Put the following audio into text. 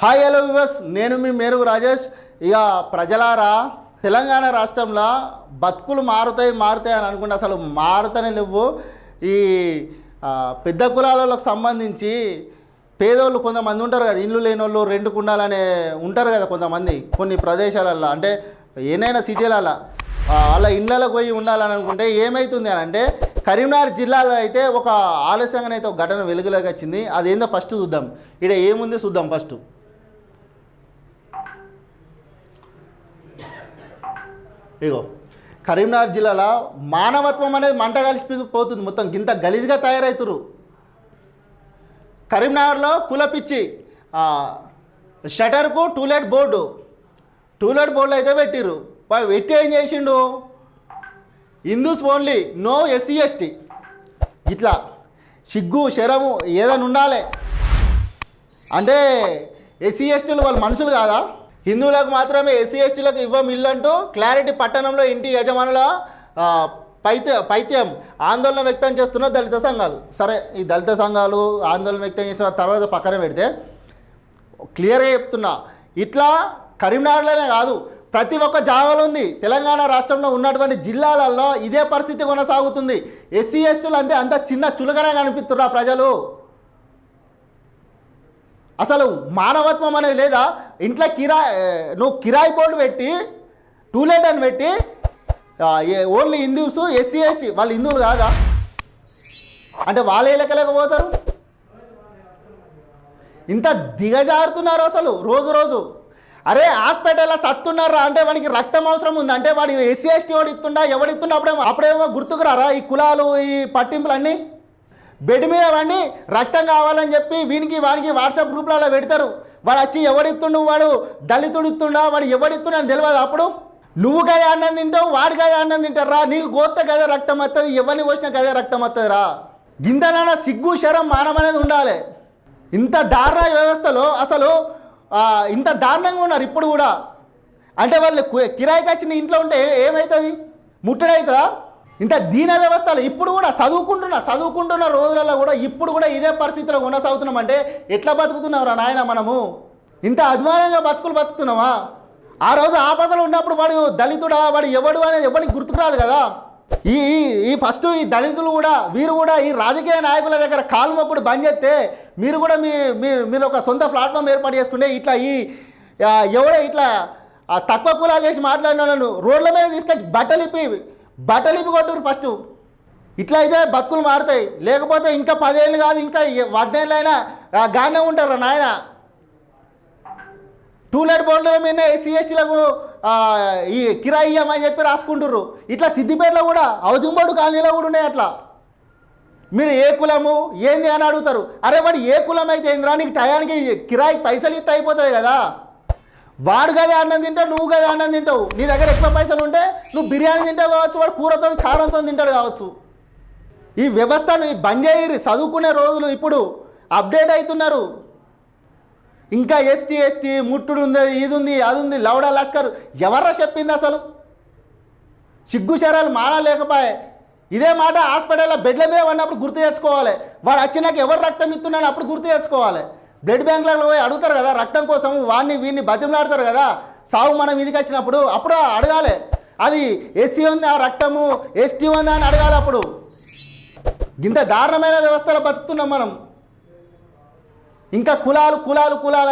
Hi hello వివస్ నేను మీ మేరుగు రాజేష్. ఇక ప్రజలారా తెలంగాణ రాష్ట్రంలో బతుకులు మారుతాయి మారుతాయి అని అనుకుంటే అసలు మారుతనే లేవు. ఈ పెద్ద కులాలకు సంబంధించి పేదోళ్ళు కొంతమంది ఉంటారు కదా ఇల్లు లేని వాళ్ళు రెండు కుండాలనే ఉంటారు కదా కొంతమంది కొన్ని ప్రదేశాలలో అంటే ఏనైనా సిటీలలో వాళ్ళ ఇళ్ళకు పోయి ఉండాలని అనుకుంటే ఏమవుతుంది అని అంటే కరీంనగర్ జిల్లాలో అయితే ఒక ఆలస్యంగానైతే ఒక ఘటన వెలుగులోకి వచ్చింది. అదేందో ఫస్ట్ చూద్దాం. ఇక్కడ ఏముంది చూద్దాం ఫస్ట్. ఇగో కరీంనగర్ జిల్లాలో మానవత్వం అనేది మంట కలిసి పోతుంది మొత్తం. గింత గలీజ్గా తయారవుతురు కరీంనగర్లో కులపిచ్చి షటర్కు to let board. To let బోర్డులు అయితే పెట్టిర్రు. పెట్టి ఏం చేసిండు? Hindus only no SC ST. ఇట్లా సిగ్గు శరము ఏదైనా ఉండాలి. అంటే ఎస్సీ ఎస్టీలు వాళ్ళు మనుషులు కాదా? హిందువులకు మాత్రమే ఎస్సీ ఎస్టీలకు ఇవ్వం ఇల్లు అంటూ క్లారిటీ పట్టణంలో ఇంటి యజమానుల పైత్య పైత్యం ఆందోళన వ్యక్తం చేస్తున్న దళిత సంఘాలు. సరే ఈ దళిత సంఘాలు ఆందోళన వ్యక్తం చేసిన తర్వాత పక్కన పెడితే క్లియర్గా చెప్తున్నా. ఇట్లా కరీంనగర్లోనే కాదు ప్రతి ఒక్క జాగాలో ఉంది. తెలంగాణ రాష్ట్రంలో ఉన్నటువంటి జిల్లాలలో ఇదే పరిస్థితి కొనసాగుతుంది. ఎస్సీ ఎస్టీలు అంతే అంత చిన్న చులకన కనిపిస్తున్నారు ప్రజలు. అసలు మానవత్వం అనేది లేదా? ఇంట్లో కిరా నువ్వు కిరాయి బోర్డు పెట్టి టూలెట్ అని పెట్టి ఓన్లీ హిందూస్ ఎస్సీ ఎస్టీ వాళ్ళు హిందువులు కాదా? అంటే వాళ్ళే లెక్కలేకపోతారు? ఇంత దిగజారుతున్నారు అసలు రోజు రోజు. అరే హాస్పిటల్లో సత్తున్నారా? అంటే వాడికి రక్తం అవసరం ఉంది? అంటే వాడు ఎస్సీ ఎస్టీ వాడు ఇస్తుండా? ఎవడు ఇస్తుండా? అప్పుడేమో అప్పుడేమో గుర్తుకురారా ఈ కులాలు ఈ పట్టింపులు అన్నీ బెడ్ మీద వాడిని రక్తం కావాలని చెప్పి వీనికి వానికి వాట్సాప్ గ్రూప్లలో పెడతారు. వాడు వచ్చి ఎవడిస్తుండు వాడు? దళితుడు ఇస్తుండా వాడు ఎవడిస్తుండా అని తెలియదు అప్పుడు? నువ్వు గదే అన్నం తింటావు వాడు గదే అన్నం తింటారా? నీకు గోత్త కదా రక్తం వస్తుంది ఎవరిని పోసినా కదే రక్తం వస్తుంది రా గింతనైనా సిగ్గు శరం మానం అనేది ఉండాలి. ఇంత దారుణ వ్యవస్థలో అసలు ఇంత దారుణంగా ఉన్నారు ఇప్పుడు కూడా. అంటే వాళ్ళు కిరాయికి వచ్చిన ఇంట్లో ఉంటే ఏమవుతుంది ముట్టడవుతుందా ఇంత దీన వ్యవస్థలు ఇప్పుడు కూడా చదువుకుంటున్న చదువుకుంటున్న రోజులలో కూడా ఇప్పుడు కూడా ఇదే పరిస్థితిలో కొనసాగుతున్నాం అంటే ఎట్లా బతుకుతున్నావురా నాయన మనము? ఇంత అధ్వానంగా బతుకులు బతుకుతున్నావా? ఆ రోజు ఆపదలు ఉన్నప్పుడు వాడు దళితుడా? వాడు ఎవడు అనేది ఎవరికి గుర్తుకురాదు కదా? ఈ ఈ- ఫస్ట్ ఈ దళితులు కూడా వీరు కూడా ఈ రాజకీయ నాయకుల దగ్గర కాలు మొక్కుడు బంద్ చేస్తే మీరు కూడా మీ మీరు మీరు ఒక సొంత ప్లాట్ఫామ్ ఏర్పాటు చేసుకుంటే ఇట్లా ఈ ఎవడో ఇట్లా తక్కువ కులాలు చేసి మాట్లాడిన నన్ను రోడ్ల మీద తీసుకొచ్చి బట్టలు ఇప్పి బట్టలు ఇప్పి కొట్టురు ఫస్ట్. ఇట్లా అయితే బతుకులు మారుతాయి. లేకపోతే ఇంకా పదేళ్ళు కాదు ఇంకా వద్దేళ్ళు అయినా గానే ఉంటారు నాయన. టూలెట్ బోర్డుల మీద ఎస్సీ ఎస్టీలకు ఈ కిరాయి అని చెప్పి రాసుకుంటుర్రు. ఇట్లా సిద్దిపేటలో కూడా హౌసింగ్ కాలనీలో కూడా ఉన్నాయి అట్లా. మీరు ఏ కులము ఏంది అని అడుగుతారు. అరే వాడు ఏ కులం అయితే ఏందిరా నీకు టయానికి కిరాయికి పైసలు ఇస్తే అయిపోతుంది కదా. వాడు కదా అన్నం తింటావు నువ్వు కదా అన్నం తింటావు. నీ దగ్గర ఎక్కువ పైసలు ఉంటే నువ్వు బిర్యానీ తింటావు కావచ్చు వాడు కూరతో కారంతో తింటాడు కావచ్చు. ఈ వ్యవస్థను బంద్ చేయరు చదువుకునే రోజులు ఇప్పుడు అప్డేట్ అవుతున్నారు ఇంకా ఎస్టీ ఎస్టీ ముట్టుడు ఉంది ఇది ఉంది అది ఉంది లౌడా లస్కర్ ఎవర్రా చెప్పింది అసలు? సిగ్గు శరాలు లేకపోయే. ఇదే మాట హాస్పిటల్లో బెడ్ల మీద ఉన్నప్పుడు గుర్తు తెచ్చుకోవాలి. వాడు వచ్చినాక ఎవరు రక్తం ఇస్తున్నాను అప్పుడు గుర్తు తెచ్చుకోవాలి. బ్లడ్ బ్యాంకులలో పోయి అడుగుతారు కదా రక్తం కోసం వాడిని వీడిని బతిమలాడతారు కదా సాగు మనం ఇదికి వచ్చినప్పుడు అప్పుడు అడగాలి. అది ఎస్సీ ఉంది ఆ రక్తము ఎస్టీ ఉందా అని అడగాలి అప్పుడు. ఇంత దారుణమైన వ్యవస్థలో బతుకుతున్నాం మనం. ఇంకా కులాలు కులాలు కులాలు